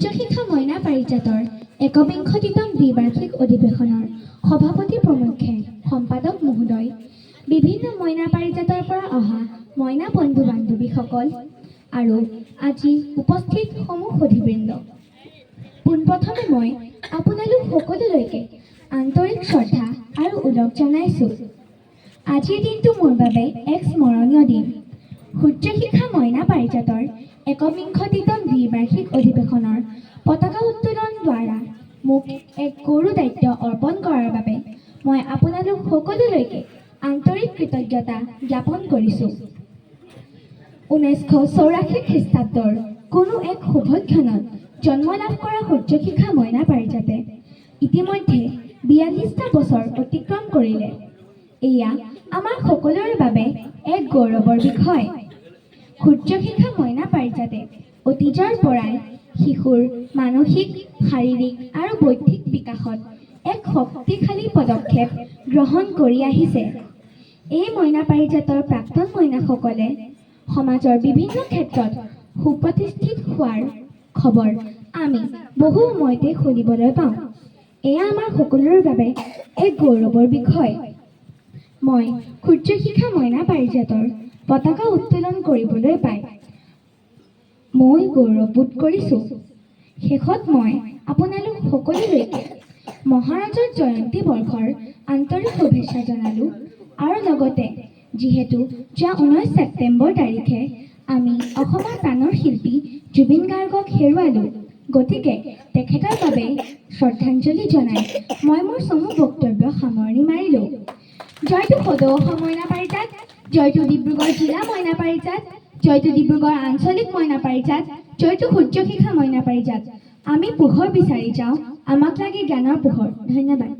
উচ্চশিক্ষা মইনা পাৰিজাতৰ একবিংশতিতম দ্বিবাৰ্ষিক অধিৱেশনৰ সভাপতি প্ৰমুখ্যে সম্পাদক মহোদয়। বিভিন্ন মইনা পাৰিজাতৰ পৰা অহা মইনা বন্ধু বান্ধৱীসকল আৰু আজি উপস্থিত সমূহ সুধীবৃন্দ পোনপ্ৰথমে মই আপোনালোক সকলোলৈকে আন্তৰিক শ্ৰদ্ধা আৰু ওলগ জনাইছোঁ। আজিৰ দিনটো মোৰ বাবে এক স্মৰণীয় দিন। সূৰ্য শিক্ষা মইনা পাৰিজাতৰ একবিংশতিতম অধিৱেশনৰ পতাকা উত্তোলন দ্বাৰা মোক এক গৌৰৱ দায়িত্ব অৰ্পণ কৰাৰ বাবে মই আপোনালোক সকলোলৈকে আন্তৰিক কৃতজ্ঞতা জ্ঞাপন কৰিছোঁ। ঊনৈছশ চৌৰাশী খ্ৰীষ্টাব্দৰ কোনো এক শুভক্ষণত জন্ম লাভ কৰা সূৰ্য শিক্ষা মইনা পাৰিজাতে ইতিমধ্যে বিয়াল্লিছটা বছৰ অতিক্ৰম কৰিলে। এয়া আমাৰ সকলোৰে বাবে এক গৌৰৱৰ বিষয়। সূৰ্য শিক্ষা মইনা পাৰিজাতে অতীজৰ পৰাই শিশুৰ মানসিক, শাৰীৰিক আৰু বৌদ্ধিক বিকাশত এক শক্তিশালী পদক্ষেপ গ্ৰহণ কৰি আহিছে। এই মইনা পাৰিজাতৰ প্ৰাক্তন মইনাসকলে সমাজৰ বিভিন্ন ক্ষেত্ৰত সুপ্ৰতিষ্ঠিত হোৱাৰ খবৰ আমি বহু সময়তে শুনিবলৈ পাওঁ। এয়া আমাৰ সকলোৰে বাবে এক গৌৰৱৰ বিষয়। মই সূৰ্য শিক্ষা মইনা পাৰিজাতৰ পতাকা উত্তোলন কৰিবলৈ পাই মই গৌৰৱবোধ কৰিছোঁ। শেষত মই আপোনালোক সকলোলৈকে মহাৰাজৰ জয়ন্তী বৰ্ষৰ আন্তৰিক শুভেচ্ছা জনালোঁ আৰু লগতে যিহেতু যোৱা ঊনৈছ ছেপ্টেম্বৰ তাৰিখে আমি অসমৰ প্ৰাণৰ শিল্পী জুবিন গাৰ্গক হেৰুৱালোঁ। গতিকে তেখেতৰ বাবে শ্ৰদ্ধাঞ্জলি জনাই মই মোৰ চমু বক্তব্য সামৰণি মাৰিলোঁ। জয়টো সদৌ অসম মইনা পাৰিজাত জয়টো ডিব্ৰুগড় জিলা মইনা পাৰিজাত। জয়টো ডিব্ৰুগড় আঞ্চলিক মইনা পাৰিজাত জয়টো সূৰ্য শিখা মইনা পাৰিজাত আমি পোহৰ বিচাৰি যাওঁ, আমাক লাগে জ্ঞানৰ পোহৰ। ধন্যবাদ।